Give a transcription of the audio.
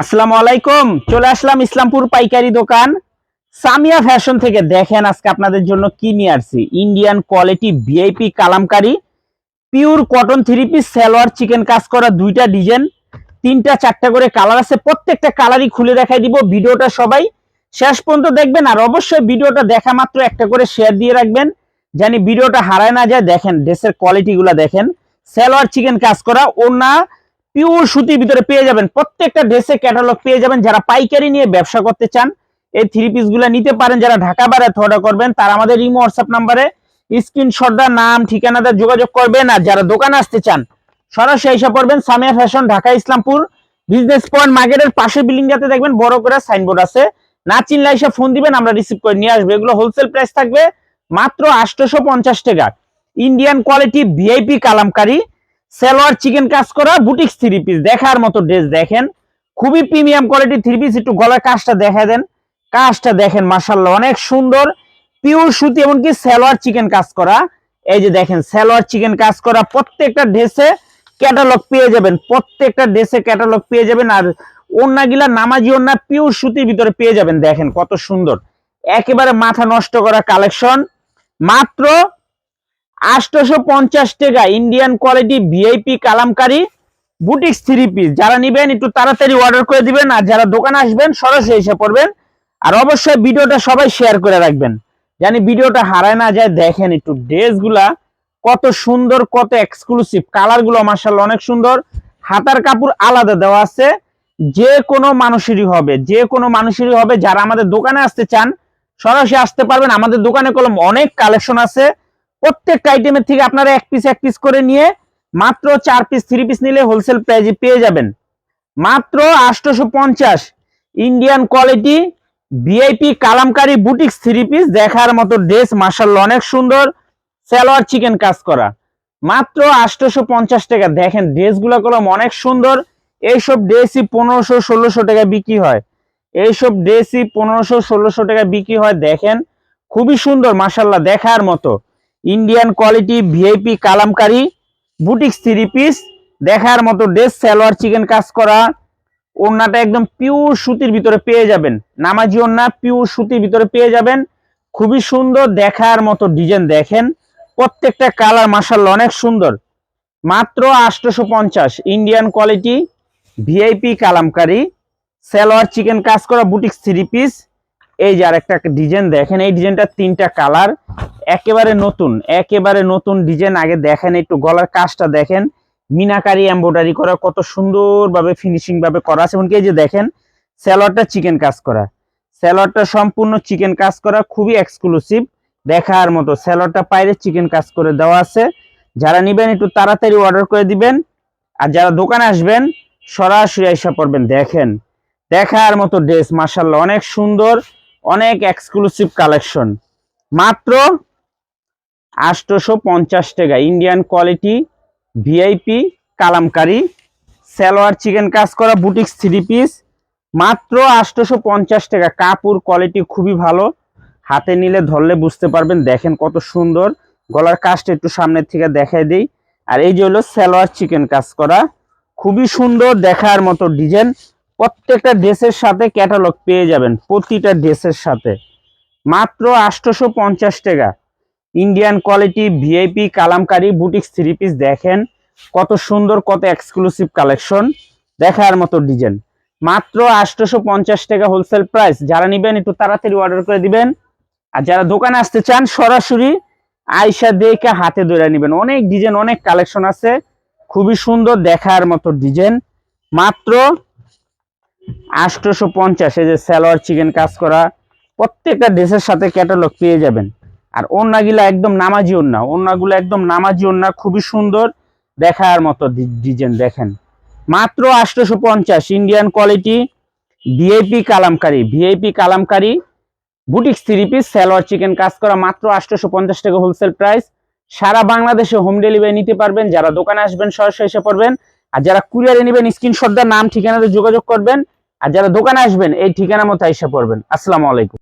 আসসালামু আলাইকুম। চলে আসলাম ইসলামপুর পাইকারি দোকান। সামিয়া ফ্যাশন থেকে দেখেন আজকে আপনাদের জন্য কি নিয়ে আসছি। Indian quality VIP kalamkari pure cotton three piece salwar chikan কাজ করা দুইটা ডিজাইন তিনটা, চারটা করে কালার আছে। প্রত্যেকটা কালারই খুলে দেখাই দিব ভিডিওটা সবাই। শেষ পর্যন্ত দেখবেন আর অবশ্যই ভিডিওটা দেখা মাত্র একটা করে শেয়ার দিয়ে রাখবেন। জানি ভিডিওটা হারায় না যায়, দেখেন ড্রেসের কোয়ালিটি গুলা দেখেন। সালোয়ার চিকেন কাজ করা ওনা পিওর সুতির ভিতরে পেয়ে যাবেন। প্রত্যেকটা ড্রেসে ক্যাটালগ পেয়ে যাবেন যারা পাইকারি নিয়ে ব্যবসা করতে চান। এই থ্রি পিসগুলা নিতে পারেন, যারা ঢাকা বাইরে অর্ডার করবেন, তারা আমাদের ইমো হোয়াটসঅ্যাপ নাম্বারে স্ক্রিনশটটা নাম, ঠিকানাটা যোগাযোগ করবেন আর যারা দোকানে আসতে চান, সরাসরি এসে পড়বেন Samia fashion Dhaka, Islampur business point মার্কেটের পাশে বিল্ডিং যাতে দেখবেন বড় করে সাইনবোর্ড আছে। না চিনলে এসে ফোন দিবেন, আমরা রিসিভ করে নিয়ে আসব। এগুলো হোলসেল প্রাইস থাকবে মাত্র আটশোশো পঞ্চাশ টাকা। Indian quality VIP kalamkari. Salwar chikan কাজ করা, বুটিক্স থ্রি পিস দেখার মতো ড্রেস দেখেন। খুবই প্রিমিয়াম কোয়ালিটি থ্রি পিস একটু গলার কাজটা দেখা দেন। কাজটা দেখেন মাসাল্লাহ অনেক সুন্দর। পিওর সুতি এমনকি সালোয়ার চিকেন কাজ করা। এই যে দেখেন, সালোয়ার চিকেন কাজ করা। প্রত্যেকটা ড্রেসে ক্যাটালগ পেয়ে যাবেন। প্রত্যেকটা ড্রেসে ক্যাটালগ পেয়ে যাবেন। আর ওন্নাগুলা নামাজি ওন্না পিওর সুতির ভিতরে পেয়ে যাবেন। দেখেন কত সুন্দর। একেবারে মাথা নষ্ট করা কালেকশন মাত্র আটশোশো পঞ্চাশ টাকা Indian quality VIP kalamkari boutiques three piece যারা নিবেন, একটু তাড়াতাড়ি অর্ডার করে দিবেন আর যারা দোকানে আসবেন, সরাসরি এসে পড়বেন। আর অবশ্যই ভিডিওটা সবাই শেয়ার করে রাখবেন। জানি ভিডিওটা হারায় না যায়, দেখেন একটু ড্রেসগুলা কত সুন্দর, কত এক্সক্লুসিভ কালারগুলো মার্শাল অনেক সুন্দর। হাতার কাপড় আলাদা দেওয়া আছে। যে কোনো মানুষেরই হবে। যে কোনো মানুষেরই হবে। যারা আমাদের দোকানে আসতে চান, সরাসরি আসতে পারবেন। আমাদের দোকানে কলম অনেক কালেকশন আছে। প্রত্যেকটা আইটেমের থেকে আপনারা এক পিস এক পিস করে নিয়ে মাত্র চার পিস থ্রি পিস নিলে হোলসেল প্রাইজে পেয়ে যাবেন। মাত্র আটশোশো পঞ্চাশ Indian quality VIP kalamkari boutiques three piece দেখার মতো ড্রেস মার্শাল অনেক সুন্দর। সালোয়ার চিকেন কাজ করা। মাত্র আটশোশো পঞ্চাশ টাকা। দেখেন ড্রেসগুলো কলম অনেক সুন্দর। এইসব ড্রেসই পনেরোশো, ষোলোশো টাকা বিক্রি হয়। এইসব ড্রেসই পনেরোশো, ষোলোশো টাকা বিক্রি হয়। দেখেন, খুবই সুন্দর মার্শাল্লাহ দেখার মতো। Indian quality VIP kalamkari boutiques three piece দেখার মতো ড্রেস সালোয়ার চিকেন কাজ করা। ওড়নাটা একদম পিওর সুতির ভিতরে পেয়ে যাবেন। নামাজি ওড়না পিওর সুতির ভিতরে পেয়ে যাবেন। খুবই সুন্দর দেখার মতো ডিজাইন দেখেন। প্রত্যেকটা কালার মাসাল্লাহ অনেক সুন্দর। মাত্র আটশোশো পঞ্চাশ। Indian quality VIP kalamkari, salwar chikan কাজ করা বুটিক্স থ্রি পিস এই যে আর একটা ডিজাইন দেখেন। এই ডিজাইনটা তিনটা কালার একেবারে নতুন একেবারে নতুন ডিজাইন আগে দেখেন, একটু গলার কাজটা দেখেন। মিনাকারি এম্ব্রয়ডারি করা, কত সুন্দরভাবে ফিনিশিং ভাবে করা আছে। এমনকি যে দেখেন স্যালোয়ারটা চিকেন কাজ করা। স্যালোয়ারটা সম্পূর্ণ চিকেন কাজ করা, খুবই এক্সক্লুসিভ দেখার মতো স্যালোয়ারটা পাইরে চিকেন কাজ করে দেওয়া আছে। যারা নিবেন, একটু তাড়াতাড়ি অর্ডার করে দিবেন। আর যারা দোকানে আসবেন, সরাসরি এসে পড়বেন, দেখেন। দেখার মতো ড্রেস মার্শাল্লাহ অনেক সুন্দর, অনেক এক্সক্লুসিভ কালেকশন মাত্র আটশোশো পঞ্চাশ টাকা Indian quality VIP kalamkari, salwar chikan কাজ করা, বুটিক্স থ্রি পিস মাত্র আটশোশো পঞ্চাশ টাকা। কাপড় কোয়ালিটি খুবই ভালো। হাতে নিলে ধরলে বুঝতে পারবেন, দেখেন কত সুন্দর। গলার কাজটা একটু সামনের থেকে দেখাই দিই। আর এই যে হলো সালোয়ার চিকেন কাজ করা। খুবই সুন্দর দেখার মতো ডিজাইন প্রত্যেকটা ড্রেসের সাথে ক্যাটালগ পেয়ে যাবেন, প্রতিটা ড্রেসের সাথে। মাত্র আটশোশো পঞ্চাশ টাকা। Indian quality VIP kalamkari boutiques three piece দেখেন। কত সুন্দর, কত এক্সক্লুসিভ কালেকশন দেখার মতো ডিজাইন মাত্র আটশোশো পঞ্চাশ টাকা হোলসেল প্রাইস যারা নিবেন একটু তাড়াতাড়ি অর্ডার করে দিবেন। আর যারা দোকানে আসতে চান, সরাসরি আইসা দেখে হাতে ধরে নেবেন। অনেক ডিজাইন অনেক কালেকশন আছে। খুবই সুন্দর, দেখার মতো ডিজাইন মাত্র আটশোশো পঞ্চাশ এই যে সালোয়ার চিকেন কাজ করা। প্রত্যেকটা ড্রেসের সাথে ক্যাটালগ পেয়ে যাবেন। আর ওন্নাগুলা একদম নামাজি ওন্না ওন্নাগুলো একদম নামাজি ওন্না খুবই সুন্দর। দেখার মতো ডিজাইন দেখেন। মাত্র আটশোশো পঞ্চাশ Indian quality VIP kalamkari VIP kalamkari boutiques three piece salwar chikan কাজ করা মাত্র আটশোশো পঞ্চাশ টাকা হোলসেল প্রাইস সারা বাংলাদেশে হোম ডেলিভারি নিতে পারবেন, যারা দোকানে আসবেন সরাসরি এসে পড়বেন। আর যারা কুরিয়ারে নেবেন স্ক্রিনশট দেওয়ার নাম, ঠিকানাতে যোগাযোগ করবেন। আর যারা দোকানে আসবেন, এই ঠিকানা মতো এসে পড়বেন। আসসালামু আলাইকুম।